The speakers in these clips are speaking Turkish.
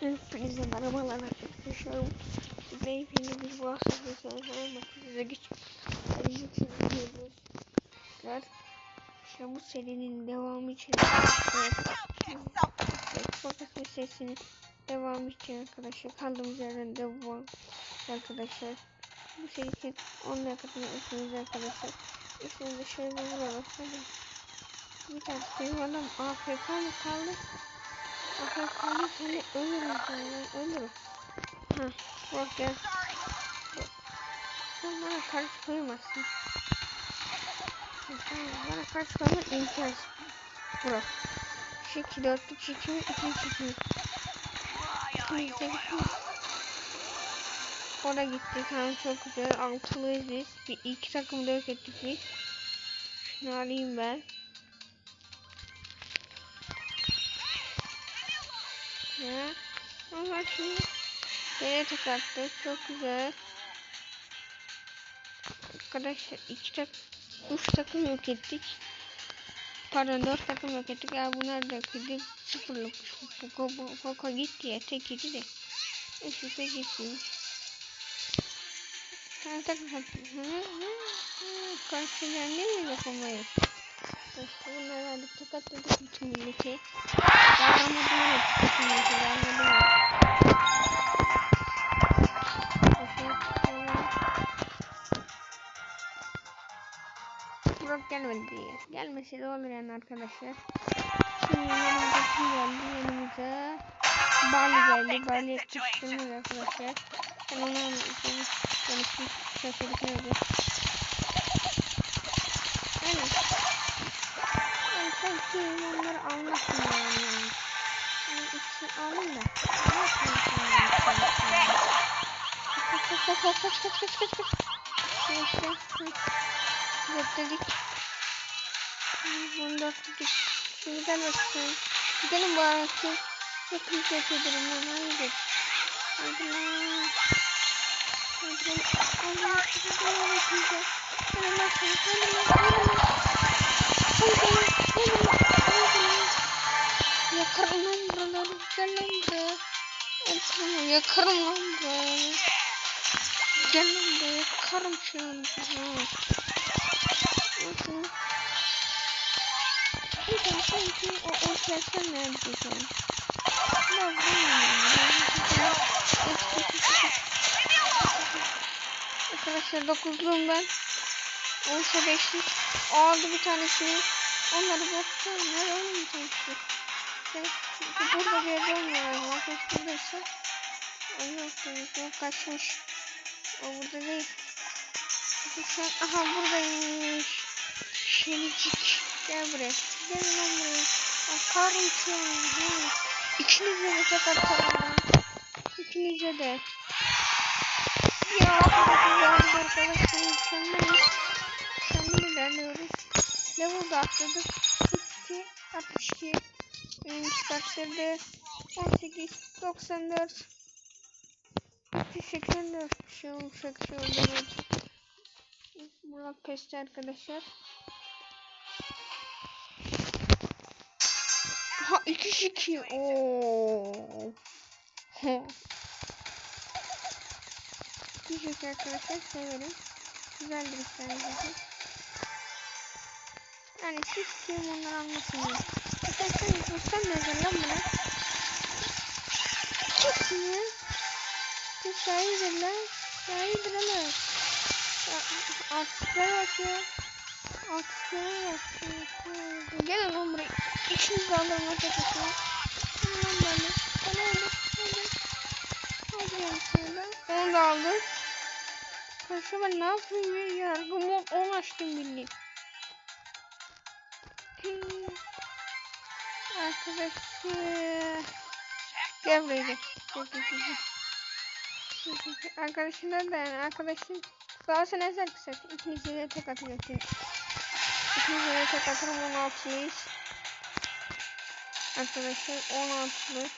Hepinize merhabalar arkadaşlar. Size yeni bir bahsediyorsanız hemen size geç. Geçiyoruz. İşte bu serinin devamı için Fakat meselesinin devamı için arkadaşlar kaldığımız yerden devam arkadaşlar. Bu seri için 10 dakikasını öpüyoruz arkadaşlar. Üstünde şöyle bir. Hadi. Bir tane adam AFK mı kaldı? Bakarsanı seni ölürüm seni ölürüm. Ha bak gel. Sen bana karşı koyamazsın. Sen bana karşı koyma imkansız. Bırak. Şekil dörtlü çekimi ikinci çekimi. Orada gittik. Hem çok güzel. Altılıyız biz. Bir, iki takımı dök ettik biz. Şunu alayım ben. Ya. Ama şimdi yine tek attık. Çok güzel. Arkadaşlar iki tak üç takım yok ettik. Pardon dört takım yok ettik. Ya bunlar da edip sıfırlık. Koko, gitti ya tek gitti de. Üç üste gitmiş. Ha takım ne mi yapamayız? İşte bunları aldık tek atladık bütün milleti. Yaramadım evet bütün milleti yaramadım Burak gelmedi diye. Gelmese de olur yani arkadaşlar. Şimdi yanımıza kim geldi? Yanımıza Bali geldi. Bali çıktığımız arkadaşlar. Ben onu anlatayım. Konuştum. Şaşırdık istiyorum onları almasın yani. Yani ikisini alayım da. Ne yapayım Koş koş koş koş koş koş koş koş. Neyse. Götürdük. 14 dedik. Şimdi ben açtım. Gidelim bu anasını. Hepimiz yapabilirim. Haydi. Haydi lan. Haydi lan. Allah'a şükür. Haydi lan. Haydi lan. Haydi lan. Haydi lan. Yakarım lan buraları. Gel lan buraya. Ortalama yakarım lan buraya. Gel lan buraya. Yakarım şu an. Bakın. Bir tane sanki o ortaya sen neredesin? Bak Arkadaşlar dokuzluğum ben. Olsa beşlik. Aldı bir tanesini. Onları bıraktı. Nerede onun bir tanesi? İşte burada bir yerde olmuyor. Arkadaşlar buradaysa. Ay yok. Yok kaçmış. O burada değil. An aha buradaymış. Şenicik. Gel buraya. Gel lan buraya. Akarım an. İkinize de tek atarım. İkinize de. Ya arkadaşlar arkadaşlar mükemmeliz ilerliyoruz. Level'da atladık. 42, 62, 23 kaçtırdı. 18, 94, 84 bir şey olmuş akşam şey Burak Peşçi arkadaşlar. Ha 2 2 ooo. 2 2 arkadaşlar severim. Güzeldir bir tane zaten. Yani hiç kim onları anlatmıyor. Arkadaşlar hiç göstermiyoruz lan bunu. Hiç mi? Hiç hayırdır lan. Hayırdır lan. Artıklara bak ya. Artıklara bak. Gelin lan buraya. İkiniz de alırım arkadaşlar. Gelin lan bana. Bana alın. Hadi. Hadi ben. Onu da aldım. Arkadaşlar ben ne yapayım ya? Yargım 10 açtım bildiğin. Arkadaşlar. Gel buraya gel. Gel gel gel. Arkadaşlar da yani arkadaşın Galatasaray ne ezer kısa. İkinize de tek atacaksın. İkinize de tek atarım 16'lıyız. Arkadaşlar 16'lık.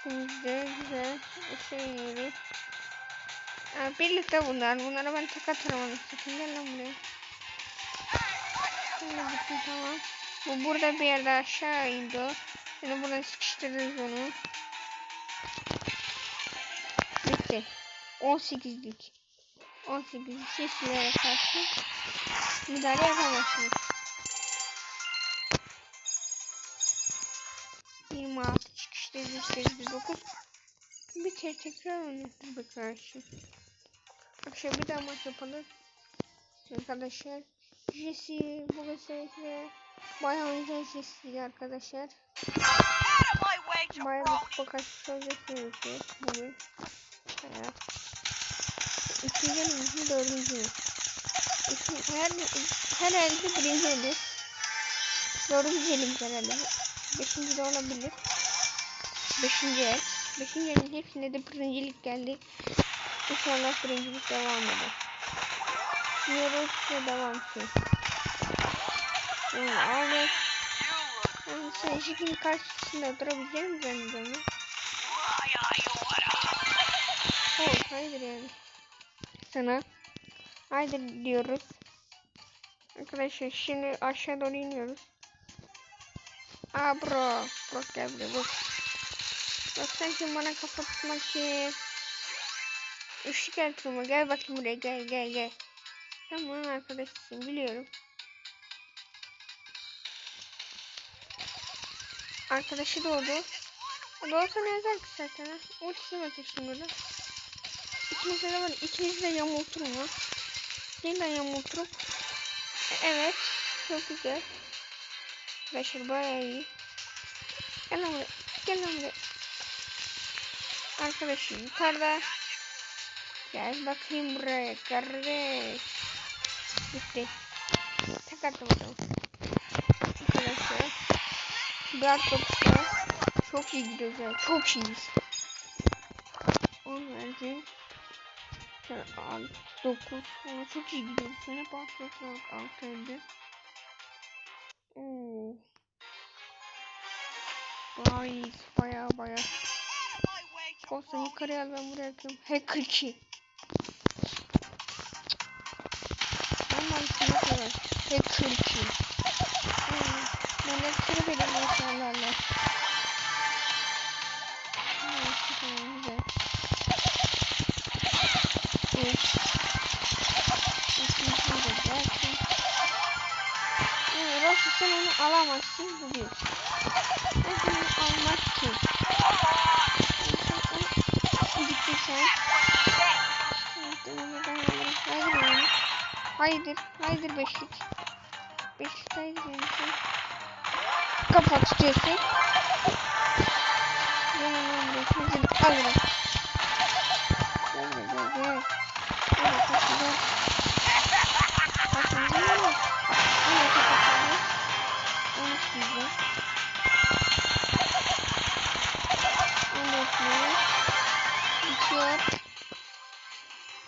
İkimiz de güzel şey yiyoruz. Yani birlikte bunlar. Bunlara ben tek atarım onu. Sakın gel lan buraya. Şimdi gitsin tamam. Bu burada bir yerde aşağı indi. Şimdi buradan sıkıştırırız onu. Bitti. 18'lik. 18'lik seçilere karşı müdahale yapamazsınız. 26 çıkışta 189 bir kere tekrar oynatır karşı. Akşam bir daha maç yapalım. Arkadaşlar Jesse bu gösterikle bayağı oynayacağız Jesse'yi arkadaşlar. Bayağı bir kaçmış olacaksınız bugün. Elimiz mi dördüncü mü? İki, her, herhalde birinci elimiz. Dördüncü elimiz herhalde. Beşinci de olabilir. Beşinci el. Beşinci elin hepsinde de birincilik geldi. İnşallah birincilik devam eder. Diyoruz ve devam ki. Yani Ahmet You yani sen şikin karşısında oturabilecek misin zannediyorum? Why are you what Oh, hayır yani. Sana haydi diyoruz. Arkadaşlar şimdi aşağı doğru iniyoruz. Aa bro. Bro gel buraya bak. Bak sen şimdi bana kafa tutmak için. Üçlü gel turma gel bakayım buraya gel gel gel. Sen bunun arkadaşısın biliyorum. Arkadaşı doğdu. O da olsa ne yazar ki zaten ha. Ultisini ateşim burada. İkiniz de var. İkiniz de yamulturum ha. Yeniden yamulturum. E- Evet. Çok güzel. Arkadaşlar bayağı iyi. Gel lan buraya. Gel lan buraya. Arkadaşım yukarıda. Gel bakayım buraya kardeş. Bitti. Attım bakalım. Arkadaşlar. Guard topusuna çok iyi gidiyoruz ya. Çok iyiyiz. 10 verdim. Şöyle 9. Ama çok iyi gidiyoruz. Sene başlıyoruz 6 elde. Oo. Bayağı iyiyiz. Baya baya. my way, Olsun yukarıya al ben buraya atıyorum. Hacker 2. ve kırkı. Bana kırı benim insanlarla. Rossi sen onu alamazsın bu bir. Onu almak için. Gittirsen. Hayır, hayır beşlik aşağı gidiyorsun. Kafa tutuyorsun. Al bunu.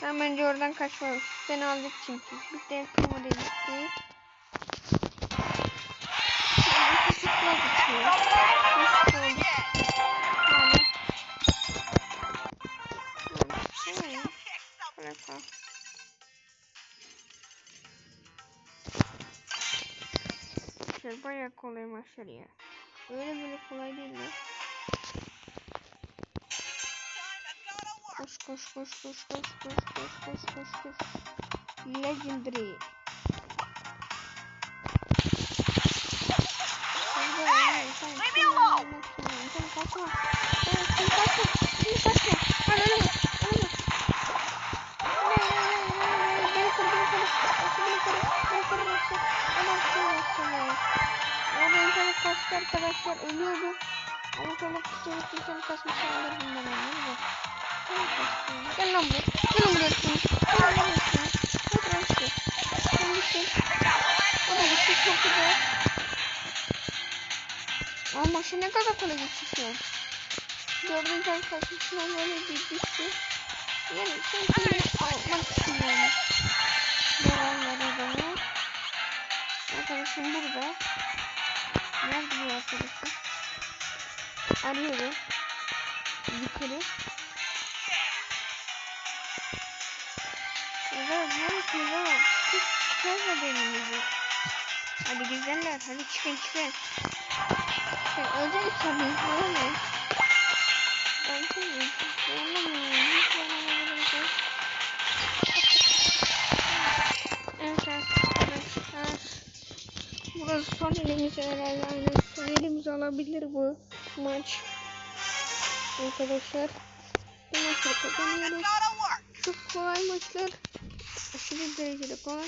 Sen bence oradan kaçmamış. Seni aldık çünkü. Bir de kumu dedik. Bırak al. Şöyle bayağı kolay maçlar ya. Öyle böyle kolay değil mi? Koş koş koş koş koş koş koş koş koş koş. Legendary. Leave me alone. Arkadaşlar ölüyordu. Ama sonra kutuyu internet kasmış alırdım ben onu. Ne bu? Gel lan buraya. Gel lan buraya. Gel lan buraya. Hadi lan işte. Sen gitsin. O da gitti çok güzel. Ama maçı ne kadar kolay geçiyor. Gördüğün sen kaçmışsın böyle bir düştü. Yani sen şimdi almak istiyorum. Devam adamı. Arkadaşım burada. Nerede bu arkadaşım? Arıyorum. Yukarı. Evet, neredesiniz ama? Hiç çıkarma elinizi. Hadi güzeller, hadi çıkın çıkın. Sen özel sanıyorsun öyle mi? Anlamıyorum. Anlamıyorum. Burası son elimiz herhalde. Aynen son elimiz alabilir bu maç. Arkadaşlar. Bu maçı kazanıyoruz. Çok kolay maçlar. Aşırı derecede kolay.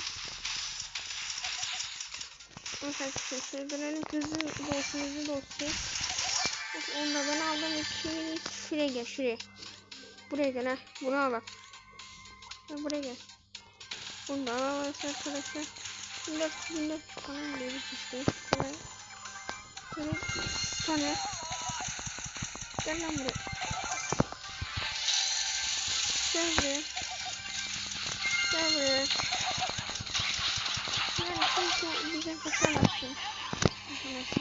Arkadaşlar dönelim. Hızlı da olsun hızlı da olsun. Bak, Onu da ben aldım. İki, şuraya gel şuraya. Buraya gel ha. Bunu al bak. Buraya gel. Bunu da alalım arkadaşlar. Bunu da falan diyoruz işte. Kolay. Bir tane. Gel lan buraya. Gel buraya. Gel buraya. Yani kimse bize kaçamazsın.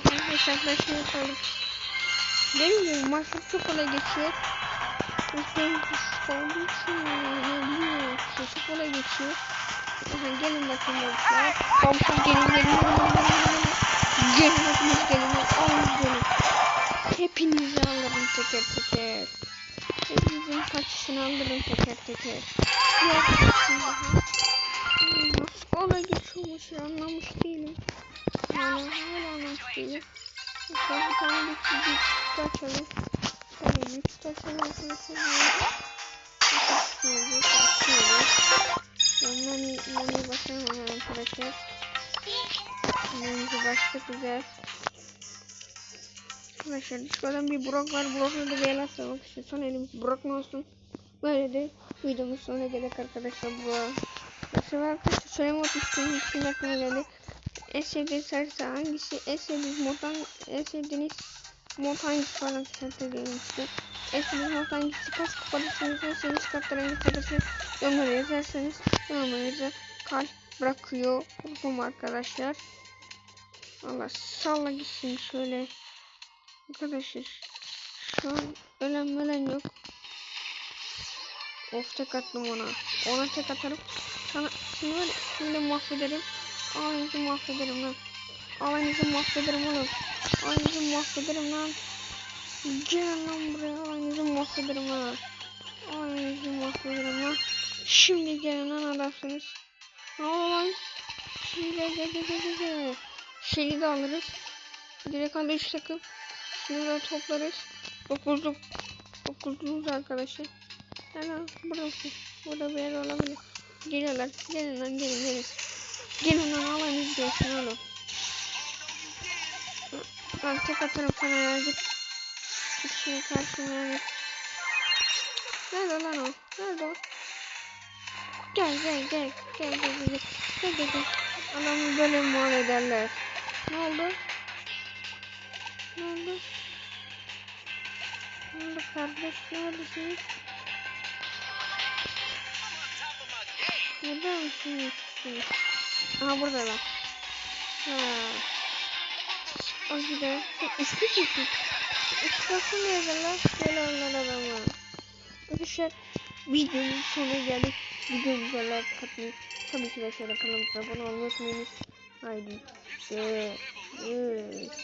Arkadaşlar hesaplaşma yapalım. Benim gibi maçlar çok kolay geçiyor. Kısık olduğu için. Çok kolay geçiyor. Aha, gelin bakın arkadaşlar. Komşum gelin gelin gelin gelin gelin. Hepiniz gelin. Alın gelin. Hepinizi alırım teker teker. Hepinizin kaçışını alırım teker teker. Diğer arkadaşlar. Yeni başladık güzel. Arkadaşlar Discord'dan bir Brock var. Brock'la da el atlamak işte. Son elimiz Brock olsun? Böyle de videomuz sonuna geldik arkadaşlar. Bu Mesela arkadaşlar söylemek istiyorum. Şimdi aklıma geldi. En sevdiğiniz harita hangisi? En sevdiğiniz mod hangi- En sevdiğiniz mod hangisi falan söyleyelim işte. En sevdiğiniz mod hangisi? Kaç kupadasınız? En sevdiğiniz kartlar hangi kupadası? Yorumlara yazarsanız yorumlarınıza kalp bırakıyor. Korkum arkadaşlar. Allah salla gitsin şöyle. Arkadaşlar şu an ölen ölen yok. Of tek attım ona. Ona tek atarım. Sana şimdi var şimdi mahvederim. Alayınızı mahvederim lan. Alayınızı mahvederim oğlum. Alayınızı mahvederim lan. Gelin lan buraya. Alayınızı mahvederim lan. Alayınızı mahvederim lan. Şimdi gelin lan adamsınız. Ne oldu lan? Şimdi. Şeyi de alırız. Direkt al 3 takım. Şimdi de toplarız. Dokuzluk. Dokuzluk arkadaşlar. Ana burası. Burada bir yer olabilir. Geliyorlar. Gelin lan gelin gelin. Gelin lan alanınız gelsin oğlum. Ben tek atarım sana ya git. Git şimdi git. Nerede lan o? Nerede o? Gel gel gel. Gel gel gel. Gel gel gel. Adamı böyle muamele ederler. Ne oldu? Ne oldu? Ne oldu kardeş? Neredesiniz? Burada mısınız? siz? Aha buradalar. Ha. O gider. Sen istek misin? İsteksin yazarlar. Böyle onlar adamı. Arkadaşlar videonun sonuna geldik. Videomuza like atmayı. Tabii ki de şöyle kanalımıza abone olmayı unutmayınız. Haydi. Görüşürüz.